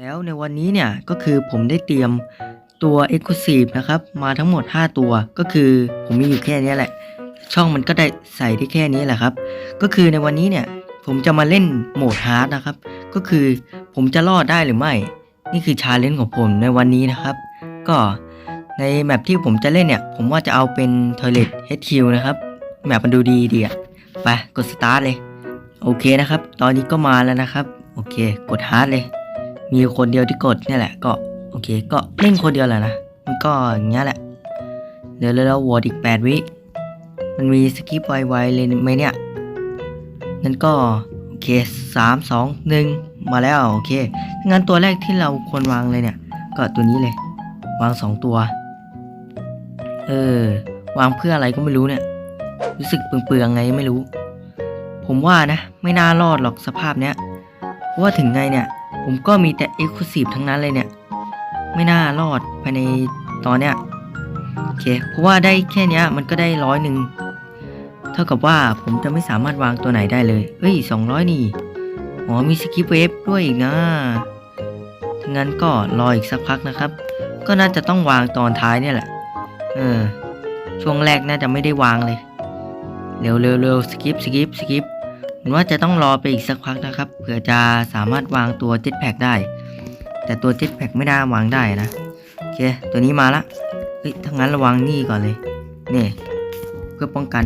แล้วในวันนี้เนี่ยก็คือผมได้เตรียมตัว Exclusive นะครับ มาทั้งหมด 5 ตัวก็คือผมมีอยู่แค่นี้แหละ ช่องมันก็ได้ใส่ได้แค่นี้แหละครับ ก็คือในวันนี้เนี่ยผมจะมาเล่นโหมดฮาร์ดนะครับ ก็คือผมจะรอดได้หรือไม่ นี่คือชาเลนจ์ของผมในวันนี้นะครับ ก็ในแมปที่ผมจะเล่นเนี่ย ผมว่าจะเอาเป็น Toilet HQ นะครับแมปมันดูดีดีอะไปกดสตาร์ทเลย โอเคนะครับ ตอนนี้ก็มาแล้วนะครับ โอเค กดฮาร์ดเลย มีคนเดียวที่กดเนี่ยแหละก็โอเค ก็เล่นคนเดียวแหละนะมันก็อย่างเงี้ยแหละเดี๋ยวเราโหวอีก 8 วิมันมีสกิปไวๆเลยไหมเนี่ยงั้นก็โอเคสามสองหนึ่งมาแล้วโอเคงั้นตัวแรกที่เราควรวางเลยเนี่ย ก็ตัวนี้เลย วางสองตัว เออ วางเพื่ออะไรก็ไม่รู้เนี่ย รู้สึกเปลืองๆไงไม่รู้ ผมว่านะ ไม่น่ารอดหรอกสภาพเนี้ยว่าถึงไงเนี่ย ผมก็มีแต่ Exclusive ทั้งนั้นเลยเนี่ย ไม่น่ารอดภายในตอนเนี้ยโอเคเพราะว่าได้แค่เนี้ยมันก็ได้ร้อยหนึ่งเท่ากับว่าผมจะไม่สามารถวางตัวไหนได้เลยเฮ้ยสองร้อยนี่อ๋อมีสกิปเวฟด้วยอีกนะถ้างั้นก็รออีกสักพักนะครับ ก็น่าจะต้องวางตอนท้ายเนี่ยแหละ เออ ช่วงแรกน่าจะไม่ได้วางเลย เร็วเร็วเร็วสกิปสกิปสกิป ผมว่าจะต้องรอไปอีกสักพักนะครับ เผื่อจะสามารถวางตัวเจ็ตแพกได้ แต่ตัวเจ็ตแพกไม่น่าวางได้นะ โอเค ตัวนี้มาละเฮ้ยถ้างั้นระวังนี่ก่อนเลย นี่ เพื่อป้องกัน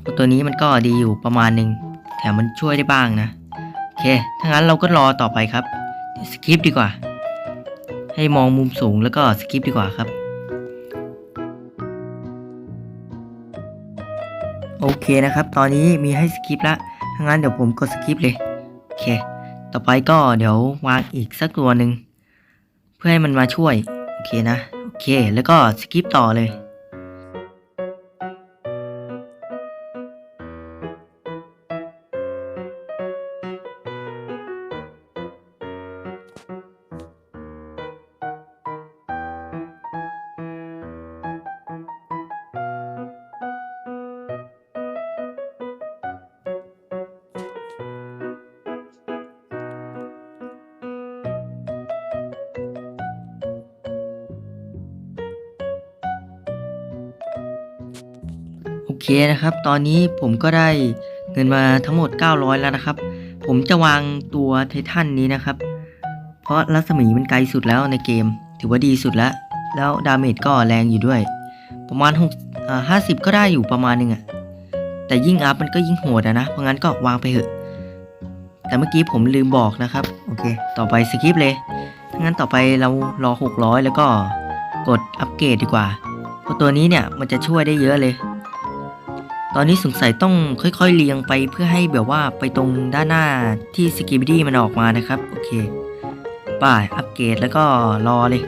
เพราะตัวนี้มันก็ดีอยู่ประมาณหนึ่งแถมมันช่วยได้บ้างนะ โอเค ถ้างั้นเราก็รอต่อไปครับ สกิปดีกว่า ให้มองมุมสูงแล้วก็สกิปดีกว่าครับ โอเคนะครับ ตอนนี้มีให้สกิปละถ้า งั้นเดี๋ยวผมกดสกิปเลย โอเค ต่อไปก็เดี๋ยววางอีกสักตัวหนึ่ง เพื่อให้มันมาช่วย โอเคนะ โอเค แล้วก็สกิปต่อเลย เคนะครับ ตอนนี้ผมก็ได้เงินมาทั้งหมด 900 แล้วนะครับ ผมจะวางตัวไททันนี้นะครับ เพราะรัศมีมันไกลสุดแล้วในเกม ถือว่าดีสุดแล้ว แล้วดาเมจก็แรงอยู่ด้วย ประมาณ6อ่า50 ก็ได้อยู่ประมาณหนึงอะแต่ยิ่งอัพมันก็ยิ่งโหดอะนะ เพราะงั้นก็วางไปเถอะ แต่เมื่อกี้ผมลืมบอกนะครับ โอเค ต่อไปสกิปเลยถ้างั้นต่อไปเรารอ 600 แล้วก็กดอัปเกรดดีกว่าเพราะตัวนี้เนี่ยมันจะช่วยได้เยอะเลย ตอนนี้สงสัยต้องค่อยๆเรียงไปเพื่อให้แบบว่าไปตรงด้านหน้าที่สกิบิดี้มันออกมานะครับ โอเคป่ายอัปเกรดแล้วก็รอเลย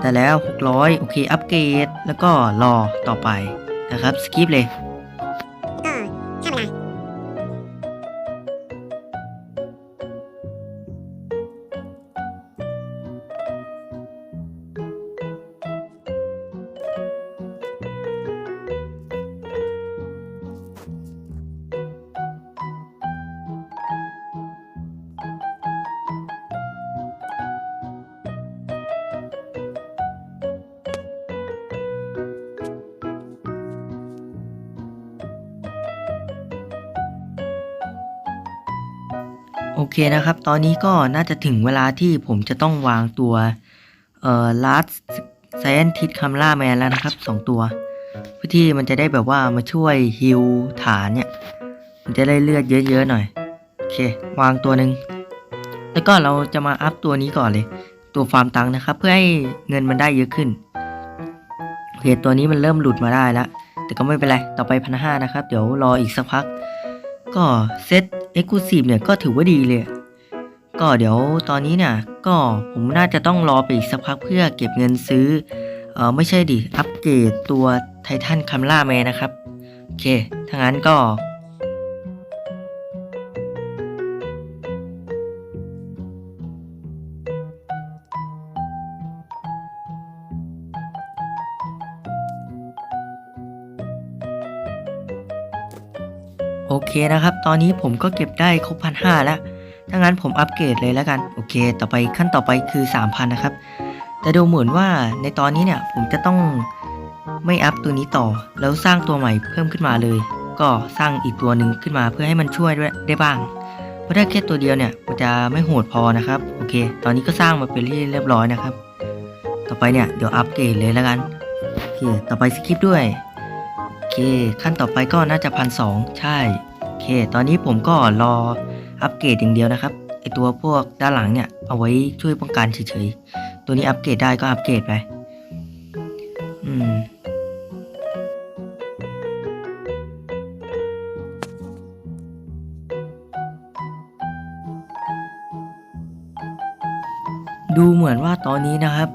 แต่แล้ว 600 โอเค อัปเกรดแล้วก็รอต่อไปนะครับ สกิปเลย โอเคนะครับ ตอนนี้ก็น่าจะถึงเวลาที่ผมจะต้องวางตัว เอ่อ last scientist camera man แล้วนะครับสองตัว เพื่อที่มันจะได้แบบว่ามาช่วยฮิลฐานเนี่ย มันจะได้เลือดเยอะๆหน่อย โอเค วางตัวหนึ่ง แล้วก็เราจะมาอัพตัวนี้ก่อนเลย ตัวฟาร์มตังนะครับ เพื่อให้เงินมันได้เยอะขึ้นโอเคตัวนี้มันเริ่มหลุดมาได้แล้ว แต่ก็ไม่เป็นไร ต่อไปพันห้านะครับ เดี๋ยวรออีกสักพัก ก็เซต Exclusive เนี่ยก็ถือว่าดีเลย ก็เดี๋ยวตอนนี้เนี่ยก็ผมน่าจะต้องรอไปอีกสักพักเพื่อเก็บเงินซื้อเออไม่ใช่ดิ อัปเกรดตัวไททันคัมล่าแมนนะครับ โอเคถ้างั้นก็ เคนะครับ ตอนนี้ผมก็เก็บได้ครบพันห้าแล้วถ้างั้นผมอัปเกรดเลยแล้วกัน โอเค ต่อไปขั้นต่อไปคือ 3,000 นะครับ แต่ดูเหมือนว่าในตอนนี้เนี่ยผมจะต้องไม่อัพตัวนี้ต่อ แล้วสร้างตัวใหม่เพิ่มขึ้นมาเลย ก็สร้างอีกตัวหนึ่งขึ้นมาเพื่อให้มันช่วยด้วยได้บ้าง เพราะถ้าแค่ตัวเดียวเนี่ยมันจะไม่โหดพอนะครับ โอเค ตอนนี้ก็สร้างมาเป็นที่เรียบร้อยนะครับ ต่อไปเนี่ยเดี๋ยวอัปเกรดเลยแล้วกัน โอเค ต่อไปสคริปด้วย โอเค ขั้นต่อไปก็น่าจะพันสองใช่ เค ตอนนี้ผมก็รออัปเกรดอย่างเดียวนะครับ ไอตัวพวกด้านหลังเนี่ย เอาไว้ช่วยป้องกันเฉยๆ ตัวนี้อัปเกรดได้ก็อัปเกรดไป อืมดูเหมือนว่าตอนนี้นะครับ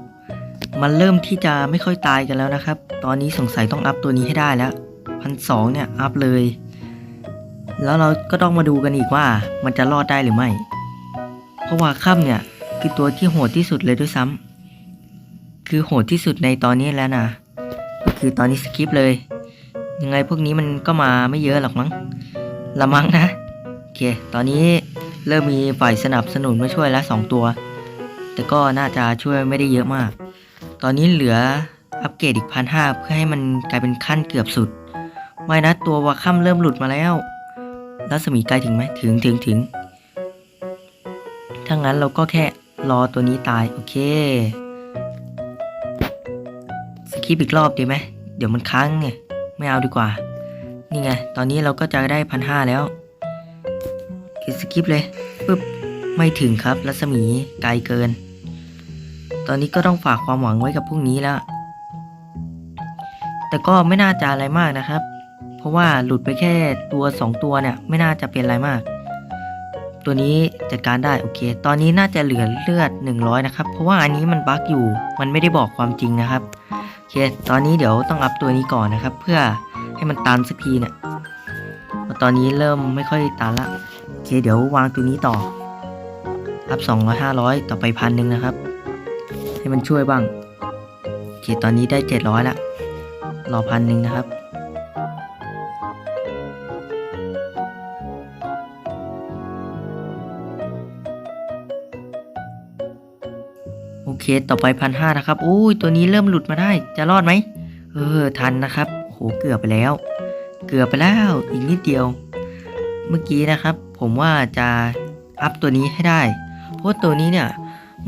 มันเริ่มที่จะไม่ค่อยตายกันแล้วนะครับ ตอนนี้สงสัยต้องอัพตัวนี้ให้ได้แล้วพันสองเนี่ย อัพเลย แล้วเราก็ต้องมาดูกันอีกว่ามันจะรอดได้หรือไม่ เพราะว่าค่ำเนี่ยคือตัวที่โหดที่สุดเลยด้วยซ้ำคือโหดที่สุดในตอนนี้แล้วนะก็คือตอนนี้สกิปเลย ยังไงพวกนี้มันก็มาไม่เยอะหรอกมั้งละมั้งนะโอเค ตอนนี้เริ่มมีฝ่ายสนับสนุนมาช่วยแล้วสองตัว แต่ก็น่าจะช่วยไม่ได้เยอะมาก ตอนนี้เหลืออัปเกรดอีกพันห้าเพื่อให้มันกลายเป็นขั้นเกือบสุด ไม่นะตัววาคัมเริ่มหลุดมาแล้ว รัศมีไกลถึงไหมถึงถึงถึงถ้างั้นเราก็แค่รอตัวนี้ตาย โอเคสคิปอีกรอบดีไหม เดี๋ยวมันค้างไงไม่เอาดีกว่า นี่ไง ตอนนี้เราก็จะได้พันห้าแล้วคือสคิปเลยปึ๊บไม่ถึงครับรัศมีไกลเกิน ตอนนี้ก็ต้องฝากความหวังไว้กับพรุ่งนี้แล้ว แต่ก็ไม่น่าจะอะไรมากนะครับ ราะว่าหลุดไปแค่ตัว 2 ตัวเนี่ย ไม่น่าจะเป็นอะไรมาก ตัวนี้จัดการได้โอเค ตอนนี้น่าจะเหลือเลือด 100 นะครับ เพราะว่าอันนี้มันบั๊กอยู่ มันไม่ได้บอกความจริงนะครับโอเค ตอนนี้เดี๋ยวต้องอัพตัวนี้ก่อนนะครับ เพื่อให้มันตันสักทีเนี่ยตอนนี้เริ่มไม่ค่อยตันละโอเคเดี๋ยววางตัวนี้ต่ออัพสองร้อยห้าร้อยต่อไปพันหนึ่งนะครับ ให้มันช่วยบ้างโอเคตอนนี้ได้เจ็ดร้อยละรอพันหนึ่งนะครับ เคต่อไปพันห้านะครับอุ้ยตัวนี้เริ่มหลุดมาได้ จะรอดไหมเออทันนะครับโหเกือบไปแล้ว เกือบไปแล้วอีกนิดเดียว เมื่อกี้นะครับ ผมว่าจะอัพตัวนี้ให้ได้ เพราะตัวนี้เนี่ย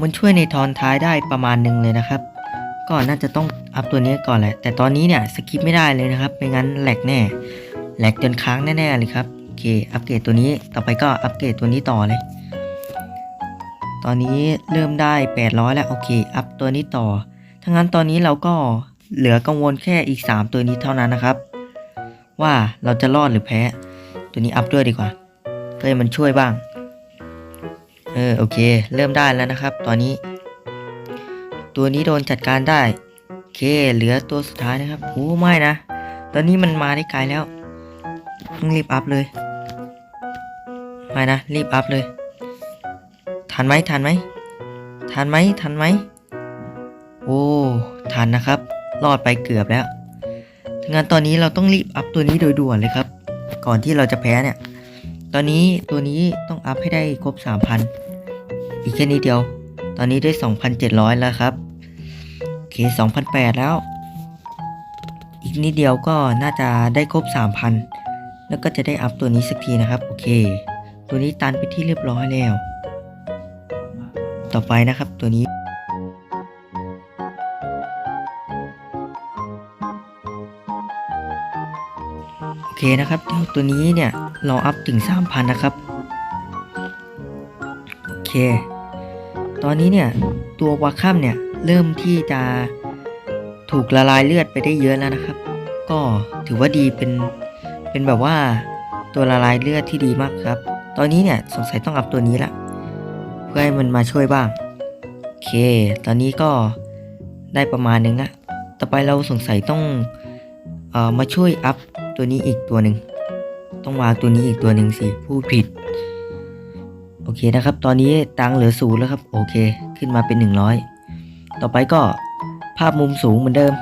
มันช่วยในทอนท้ายได้ประมาณหนึ่งเลยนะครับ ก็น่าจะต้องอัพตัวนี้ก่อนแหละ แต่ตอนนี้เนี่ยสกิปไม่ได้เลยนะครับไม่งั้นแหลกแน่แหลกจนค้างแน่ๆเลยครับโอเค อัปเกรดตัวนี้ต่อไปก็อัปเกรดตัวนี้ต่อเลย ตอนนี้เริ่มได้ 800 แล้วโอเค อัพตัวนี้ต่อถ้างั้นตอนนี้เราก็เหลือกังวลแค่อีก 3 ตัวนี้เท่านั้นนะครับ ว่าเราจะรอดหรือแพ้ ตัวนี้อัพด้วยดีกว่าเพื่อให้มันช่วยบ้าง เออโอเค เริ่มได้แล้วนะครับ ตอนนี้ ตัวนี้โดนจัดการได้โอเค เหลือตัวสุดท้ายนะครับโอ้ไม่นะ ตอนนี้มันมาได้ไกลแล้วต้องรีบอัพเลยไม่นะ รีบอัพเลย ทันไหมทันไหมทันไหมทันไหมโอ้ทันนะครับ รอดไปเกือบแล้วงั้นตอนนี้เราต้องรีบอัพตัวนี้โดยด่วนเลยครับ ก่อนที่เราจะแพ้เนี่ย ตอนนี้ตัวนี้ต้องอัพให้ได้ครบ 3,000 อีกแค่นี้เดียว ตอนนี้ได้ 2,700 แล้วครับโอเค2,800 แล้ว อีกนิดเดียวก็น่าจะได้ครบ 3,000 แล้วก็จะได้อัพตัวนี้สักทีนะครับ โอเค ตัวนี้ตันไปที่เรียบร้อยแล้ว ต่อไปนะครับตัวนี้ โอเคนะครับเดี๋ยวตัวนี้เนี่ยเราอัพถึง 3,000 นะครับ โอเค ตอนนี้เนี่ยตัววาคัมเนี่ยเริ่มที่จะถูกละลายเลือดไปได้เยอะแล้วนะครับ ก็ถือว่าดีเป็นเป็นแบบว่าตัวละลายเลือดที่ดีมากครับ ตอนนี้เนี่ยสงสัยต้องอัพตัวนี้ละ เพื่อให้มันมาช่วยบ้างโอเค ตอนนี้ก็ได้ประมาณนึงละต่อไปเราสงสัยต้องเอ่อมาช่วยอัพตัวนี้อีกตัวหนึ่งต้องวางตัวนี้อีกตัวหนึ่งสิผู้ผิด โอเคนะครับ ตอนนี้ตังค์เหลือศูนย์แล้วครับ โอเค ขึ้นมาเป็น 100 ต่อไปก็ภาพมุมสูงเหมือนเดิม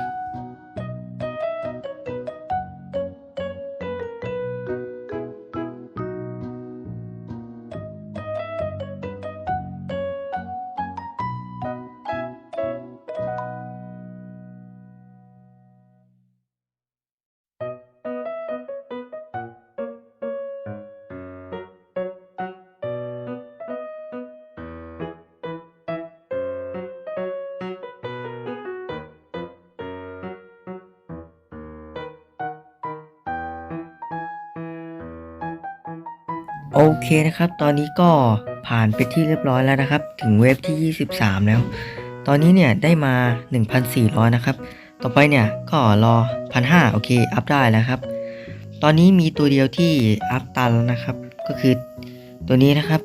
โอเคนะครับ ตอนนี้ก็ผ่านไปที่เรียบร้อยแล้วนะครับ ถึงเว็บที่ 23 แล้ว ตอนนี้เนี่ยได้มา 1,400 นะครับ ต่อไปเนี่ยก็รอ 1,500 โอเค อัพได้แล้วครับ ตอนนี้มีตัวเดียวที่อัพตันแล้วนะครับ ก็คือตัวนี้นะครับ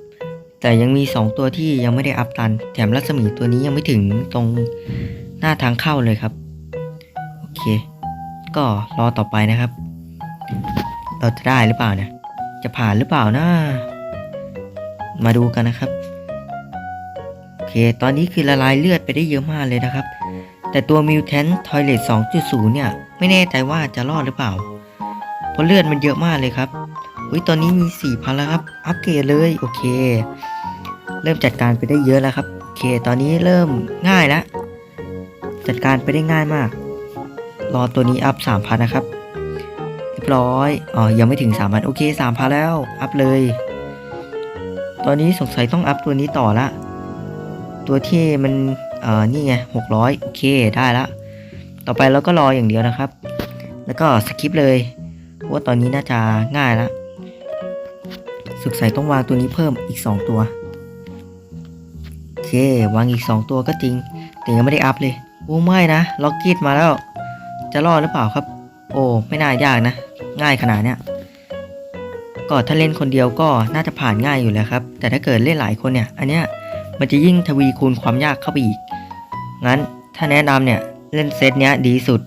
แต่ยังมี 2 ตัวที่ยังไม่ได้อัพตัน แถมรัศมีตัวนี้ยังไม่ถึงตรงหน้าทางเข้าเลยครับ โอเค ก็รอต่อไปนะครับ เราจะได้หรือเปล่าเนี่ย จะผ่านหรือเปล่านะ มาดูกันนะครับ โอเค ตอนนี้คือละลายเลือดไปได้เยอะมากเลยนะครับ แต่ตัว Mutant Toilet 2.0 เนี่ย ไม่แน่ใจว่าจะรอดหรือเปล่า เพราะเลือดมันเยอะมากเลยครับอุ้ยตอนนี้มี 4,000 แล้วครับ อัปเกรดเลย โอเค เริ่มจัดการไปได้เยอะแล้วครับ โอเค ตอนนี้เริ่มง่ายแล้ว จัดการไปได้ง่ายมาก รอตัวนี้อัพ 3,000 นะครับ บร้อยอ๋อยังไม่ถึง3,000โอเค3,000แล้ว อัพเลย ตอนนี้สงสัยต้องอัพตัวนี้ต่อละ ตัวที่มันเอ่อนี่ไง600โอเคได้ละ ต่อไปเราก็รออย่างเดียวนะครับ แล้วก็สคิปเลยเพราะว่าตอนนี้น่าจะง่ายละสงสัยต้องวางตัวนี้เพิ่มอีก 2 ตัวโอเควางอีก 2 ตัวก็จริง แต่ยังไม่ได้อัพเลยโอ้ไม่นะล็อกกี้มาแล้ว จะรอดหรือเปล่าครับ โอ้ไม่น่ายากนะ ง่ายขนาดเนี้ยก็ถ้าเล่นคนเดียวก็น่าจะผ่านง่ายอยู่แล้วครับ แต่ถ้าเกิดเล่นหลายคนเนี่ย อันเนี้ยมันจะยิ่งทวีคูณความยากเข้าไปอีก งั้นถ้าแนะนำเนี่ยเล่นเซตเนี้ยดีสุด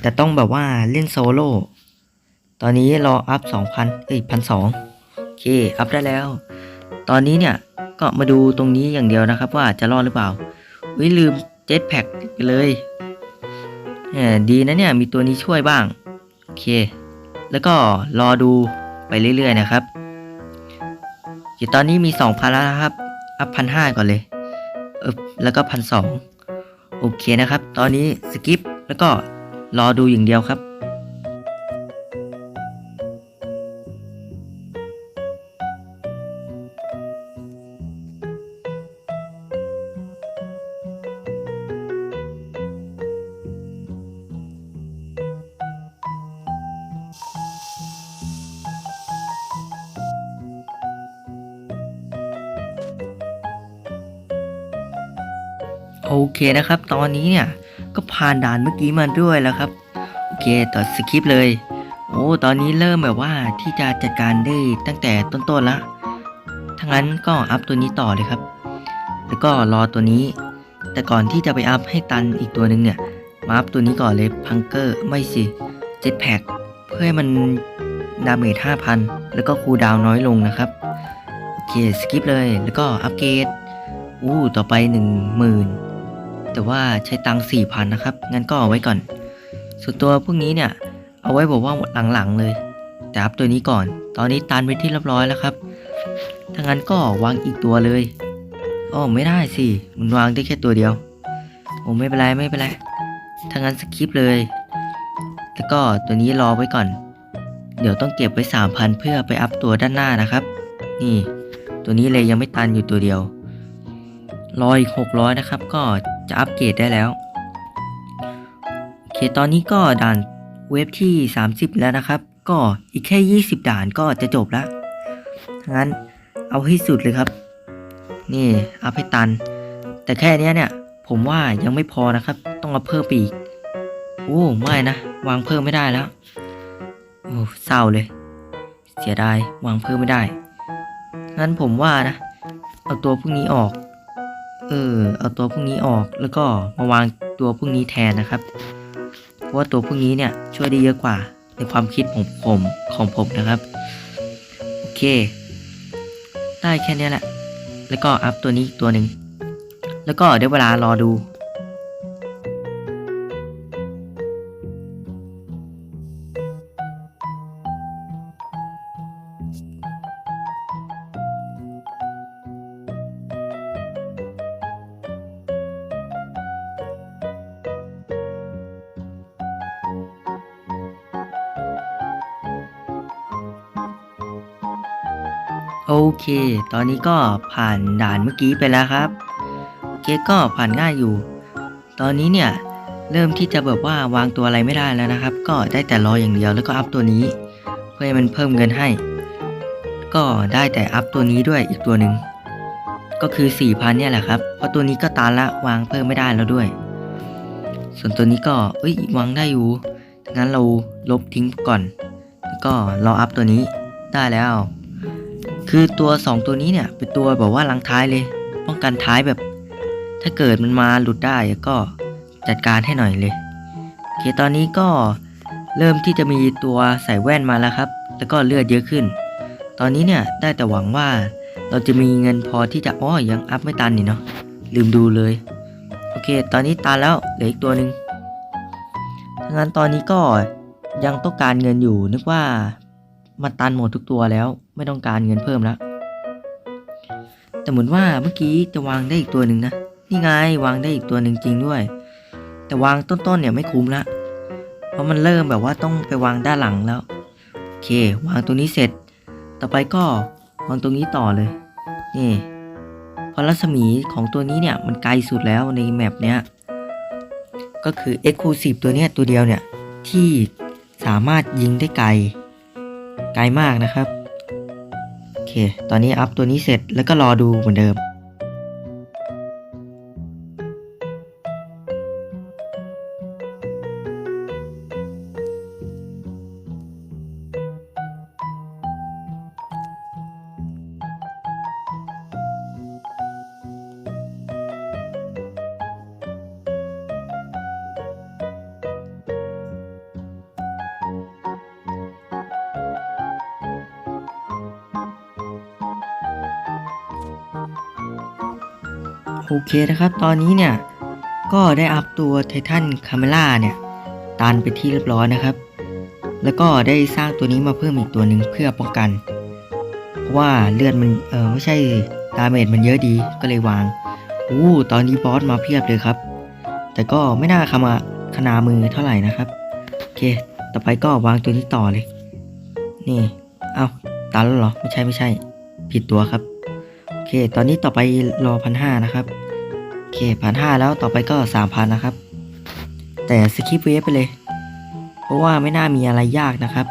แต่ต้องแบบว่าเล่นโซโล่ตอนนี้รออัพ2,000เอ้ยพันสองโอเค อัพได้แล้ว ตอนนี้เนี่ยก็มาดูตรงนี้อย่างเดียวนะครับ ว่าจะรอดหรือเปล่าวิลืมเจ็ตแพ็กไปเลยแหมดีนะเนี่ยมีตัวนี้ช่วยบ้าง โอเค แล้วก็รอดูไปเรื่อยๆนะครับอยู่ตอนนี้มี2,000แล้วนะครับ อัพพันห้าก่อนเลยเออแล้วก็พันสองโอเคนะครับ ตอนนี้สกิปแล้วก็รอดูอย่างเดียวครับ โอเคนะครับ ตอนนี้เนี่ยก็ผ่านด่านเมื่อกี้มาด้วยแล้วครับ โอเคต่อสคริปเลย โอ้ตอนนี้เริ่มแบบว่าที่จะจัดการได้ตั้งแต่ต้นๆละถ้างั้นก็อัพตัวนี้ต่อเลยครับ แล้วก็รอตัวนี้ แต่ก่อนที่จะไปอัพให้ตันอีกตัวหนึ่งเนี่ยมาอัพตัวนี้ก่อนเลยพังเกอร์ไม่สิเจ็ตแพ็กเพื่อให้มันดาเมจ5,000 แล้วก็คูลดาวน์น้อยลงนะครับ โอเค สกิปเลย แล้วก็อัปเกรดอู้ ต่อไป 10,000 แต่ว่าใช้ตังค์4,000นะครับ งั้นก็เอาไว้ก่อน ส่วนตัวพวกนี้เนี่ย เอาไว้บอกว่าหลังๆเลย แต่อัพตัวนี้ก่อน ตอนนี้ตันไปที่เรียบร้อยแล้วครับ ถ้างั้นก็วางอีกตัวเลยอ๋อไม่ได้สิ มันวางได้แค่ตัวเดียว โอ้ไม่เป็นไรไม่เป็นไร ถ้างั้นสคิปเลย แล้วก็ตัวนี้รอไว้ก่อน เดี๋ยวต้องเก็บไว้3,000เพื่อไปอัพตัวด้านหน้านะครับ นี่ ตัวนี้เลยยังไม่ตันอยู่ตัวเดียวรออีก600นะครับ ก็ จะอัปเกรดได้แล้ว โอเค ตอนนี้ก็ด่านเว็บที่ 30 แล้วนะครับ ก็อีกแค่ 20 ด่านก็จะจบแล้วงั้นเอาให้สุดเลยครับ นี่อัพให้ตัน แต่แค่นี้เนี่ย ผมว่ายังไม่พอนะครับ ต้องเอาเพิ่มไปอีก โอ้ ไม่นะ วางเพิ่มไม่ได้แล้ว โอ้ เศร้าเลย เสียดายวางเพิ่มไม่ได้ งั้นผมว่านะ เอาตัวพวกนี้ออก เออเอาตัวพวกนี้ออกแล้วก็มาวางตัวพวกนี้แทนนะครับ เพราะว่าตัวพวกนี้เนี่ยช่วยได้เยอะกว่าในความคิดของผมของผมนะครับ โอเค ได้แค่นี้แหละ แล้วก็อัพตัวนี้อีกตัวหนึ่งแล้วก็เดี๋ยวเวลารอดู เค ตอนนี้ก็ผ่านด่านเมื่อกี้ไปแล้วครับ โอเคก็ผ่านง่ายอยู่ ตอนนี้เนี่ยเริ่มที่จะแบบว่าวางตัวอะไรไม่ได้แล้วนะครับ ก็ได้แต่รออย่างเดียวแล้วก็อัพตัวนี้ เพื่อให้มันเพิ่มเงินให้ ก็ได้แต่อัพตัวนี้ด้วยอีกตัวหนึ่งก็คือ4,000เนี่ยแหละครับเพราะตัวนี้ก็ตานละวางเพิ่มไม่ได้แล้วด้วย ส่วนตัวนี้ก็เอ้ยวางได้อยู่งั้นเราลบทิ้งก่อน แล้วก็ราอัพตัวนี้ได้แล้ว คือตัว 2 ตัวนี้เนี่ยเป็นตัวแบบว่าลังท้ายเลย ป้องกันท้ายแบบ ถ้าเกิดมันมาหลุดได้ก็จัดการให้หน่อยเลยโอเคตอนนี้ก็เริ่มที่จะมีตัวใส่แว่นมาแล้วครับ แล้วก็เลือดเยอะขึ้น ตอนนี้เนี่ยได้แต่หวังว่าเราจะมีเงินพอที่จะอ้อยังอัพไม่ตันนี่เนาะลืมดูเลย โอเค ตอนนี้ตันแล้วเหลืออีกตัวหนึ่งถ้างั้นตอนนี้ก็ยังต้องการเงินอยู่นึกว่ามันตันหมดทุกตัวแล้ว ไม่ต้องการเงินเพิ่มแล้ว แต่เหมือนว่าเมื่อกี้จะวางได้อีกตัวหนึ่งนะ นี่ไงวางได้อีกตัวหนึ่งจริงด้วย แต่วางต้นๆเนี่ยไม่คุ้มละ เพราะมันเริ่มแบบว่าต้องไปวางด้านหลังแล้ว โอเค วางตัวนี้เสร็จ ต่อไปก็วางตรงนี้ต่อเลย นี่เพราะรัศมีของตัวนี้เนี่ยมันไกลสุดแล้วในแมปเนี้ย ก็คือ Exclusive ตัวเนี้ยตัวเดียวเนี่ยที่สามารถยิงได้ไกล ไกลมากนะครับ เค ตอนนี้อัพตัวนี้เสร็จแล้วก็รอดูเหมือนเดิม เคนะครับ ตอนนี้เนี่ย ก็ได้อัพตัวไททันคาเมล่าเนี่ยตันไปที่เรียบร้อยนะครับ แล้วก็ได้สร้างตัวนี้มาเพิ่มอีกตัวหนึ่งเพื่อป้องกัน เพราะว่าเลือดมันเออไม่ใช่ดาเมจมันเยอะดีก็เลยวางอู้ตอนนี้บอสมาเพียบเลยครับ แต่ก็ไม่น่าขมาขนามือเท่าไหร่นะครับโอเค ต่อไปก็วางตัวนี้ต่อเลย นี่ เอาตันแล้วเหรอ ไม่ใช่ไม่ใช่ ผิดตัวครับ โอเค ตอนนี้ต่อไปรอพันห้านะครับ อเคพันห้าแล้วต่อไปก็สามพันนะครับ แต่สคิปเวฟไปเลย เพราะว่าไม่น่ามีอะไรยากนะครับ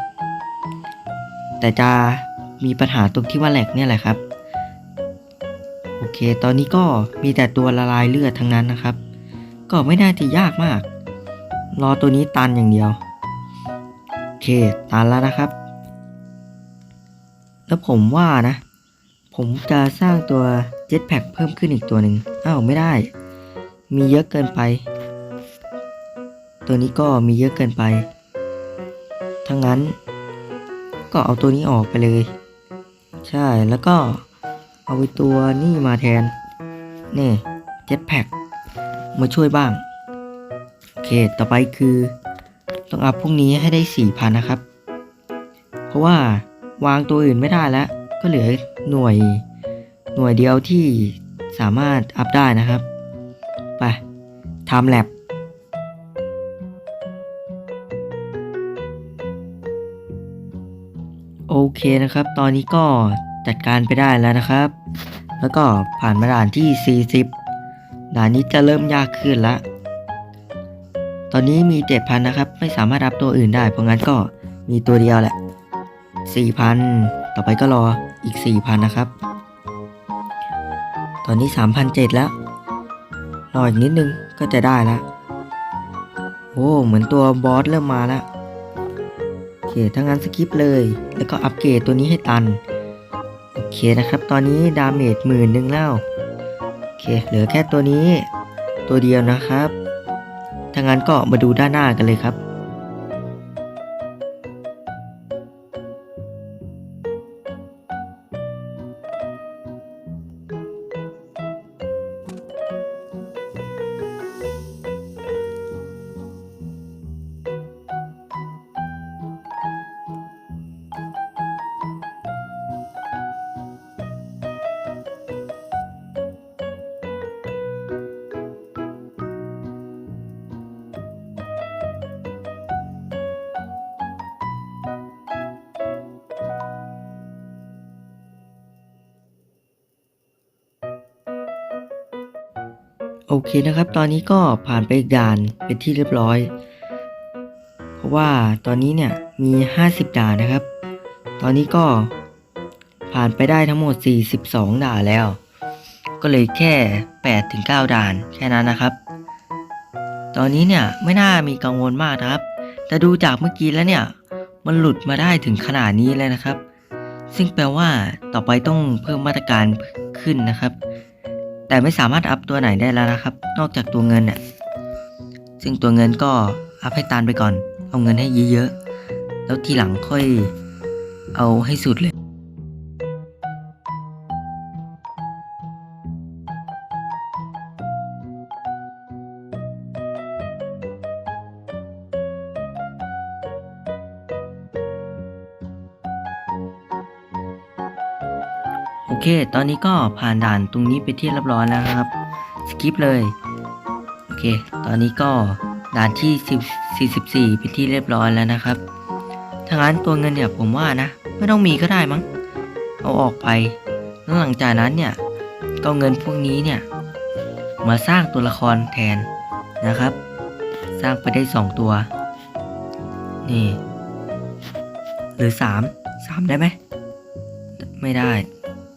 แต่จะมีปัญหาตรงที่ว่าแหลกเนี่ยแหละครับ โอเค ตอนนี้ก็มีแต่ตัวละลายเลือดทั้งนั้นนะครับ ก็ไม่น่าจะยากมาก รอตัวนี้ตันอย่างเดียว โอเค ตันแล้วนะครับ แล้วผมว่านะ ผมจะสร้างตัวเจ็ตแพ็กเพิ่มขึ้นอีกตัวหนึ่ง อ้าวไม่ได้ มีเยอะเกินไป ตัวนี้ก็มีเยอะเกินไป ทั้งนั้นก็เอาตัวนี้ออกไปเลย ใช่แล้วก็เอาไปตัวนี่มาแทน นี่เจ็ตแพ็กมาช่วยบ้าง โอเค ต่อไปคือ ต้องอัพพวกนี้ให้ได้สี่พันนะครับ เพราะว่าวางตัวอื่นไม่ได้แล้ว ก็เหลือหน่วยหน่วยเดียวที่ สามารถอัพได้นะครับ ไปทำแลบโอเคนะครับ ตอนนี้ก็จัดการไปได้แล้วนะครับ แล้วก็ผ่านมาด่านที่ 40 ด่านนี้จะเริ่มยากขึ้นละ ตอนนี้มี 7,000 นะครับ ไม่สามารถอัพตัวอื่นได้ เพราะงั้นก็มีตัวเดียวแหละ 4,000 ต่อไปก็รออีก 4,000 นะครับ ตอนนี้3,700แล้ว รออีกนิดนึงก็จะได้แล้วโอ้ เหมือนตัวบอสเริ่มมาแล้วโอเคถ้างั้นสกิปเลย แล้วก็อัปเกรดตัวนี้ให้ตัน โอเคนะครับ ตอนนี้ดาเมจหมื่นหนึ่งแล้วโอเค เหลือแค่ตัวนี้ ตัวเดียวนะครับ ถ้างั้นก็มาดูด้านหน้ากันเลยครับ เคนะครับ ตอนนี้ก็ผ่านไปอีกด่านเป็นที่เรียบร้อย เพราะว่าตอนนี้เนี่ยมี 50 ด่านนะครับ ตอนนี้ก็ผ่านไปได้ทั้งหมด 42 ด่านแล้ว ก็เลยแค่ 8-9 ด่านแค่นั้นนะครับ ตอนนี้เนี่ยไม่น่ามีกังวลมากนะครับ แต่ดูจากเมื่อกี้แล้วเนี่ย มันหลุดมาได้ถึงขนาดนี้เลยนะครับ ซึ่งแปลว่าต่อไปต้องเพิ่มมาตรการขึ้นนะครับ แต่ไม่สามารถอัพตัวไหนได้แล้วนะครับ นอกจากตัวเงินเนี่ยซึ่งตัวเงินก็อัพให้ตานไปก่อน เอาเงินให้เยอะๆแล้วทีหลังค่อยเอาให้สุดเลย เคตอนนี้ก็ผ่านด่านตรงนี้ไปที่เรียบร้อยแล้วครับ สกิปเลย โอเค ตอนนี้ก็ด่านที่ 44เป็นที่เรียบร้อยแล้วนะครับถ้างั้นตัวเงินเนี่ยผมว่านะ ไม่ต้องมีก็ได้มั้ง เอาออกไป แล้วหลังจากนั้นเนี่ย ก็เเงินพวกนี้เนี่ย มาสร้างตัวละครแทนนะครับ สร้างไปได้ 2 ตัว นี่ หรือ 3 3 ได้ไหม ไม่ได้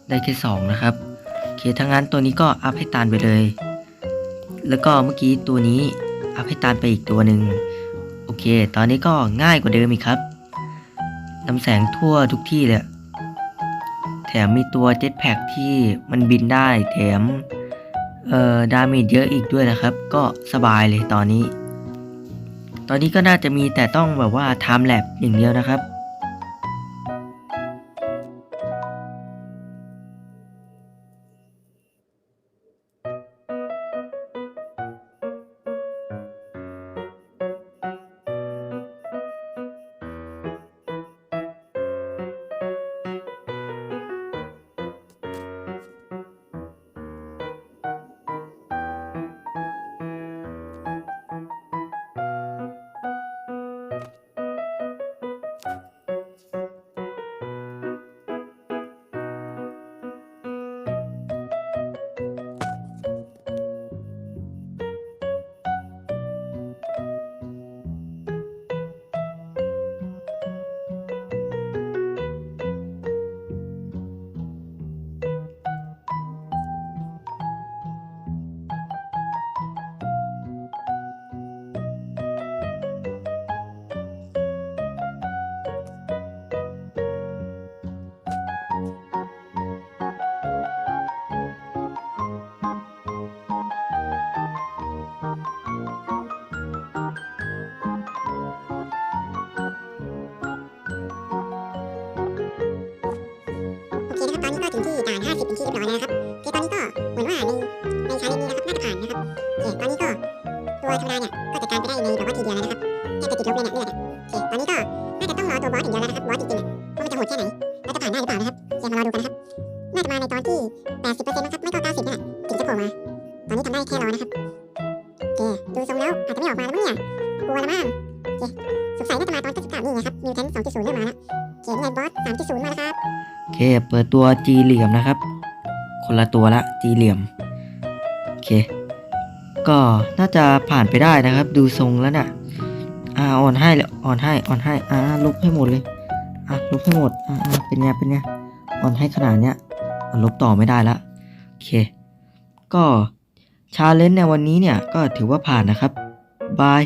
ได้แค่สองนะครับโอเคถ้างั้นตัวนี้ก็อัพให้ตานไปเลย แล้วก็เมื่อกี้ตัวนี้อัพให้ตานไปอีกตัวหนึ่งโอเค ตอนนี้ก็ง่ายกว่าเดิมอีกครับนำแสงทั่วทุกที่เลยแถมมีตัวเจ็ตแพ็กที่มันบินได้แถมเอ่อดาเมจเยอะอีกด้วยนะครับ ก็สบายเลยตอนนี้ ตอนนี้ก็น่าจะมีแต่ต้องแบบว่า time lap อย่างเดียวนะครับ ที่ด่าน 50 เป็นที่เรียบร้อยแล้วนะครับโอตอนนี้ก็เหมือนว่าในในชาเลนจ์นี้นะครับน่าจะผ่านนะครับโอเคตอนนี้ก็ตัวธรรมดาเนี่ยก็จัดการไปได้ในแบบว่าทีเดียวแล้วนะครับแค่จะติดลบเลยเนี่ยเลือดอะโอเคตอนนี้ก็น่าจะต้องรอตัวบอสอย่างเดียวแล้วนะครับบอสจริงๆเนี่ยว่ามันจะโหดแค่ไหนแล้วจะผ่านได้หรือเปล่านะครับ เปิดตัวจีเหลี่ยมนะครับ คนละตัวละจีเหลี่ยม โอเค ก็น่าจะผ่านไปได้นะครับ ดูทรงแล้วน่ะอ่าอ่อนให้เลยอ่อนให้อ่อนให้อ่าลบให้หมดเลยอะลบให้หมดอ่าเป็นไงเป็นไงอ่อนให้ขนาดเนี้ยลบต่อไม่ได้ละโอเค ก็ชาเลนจ์ในวันนี้เนี่ยก็ถือว่าผ่านนะครับบาย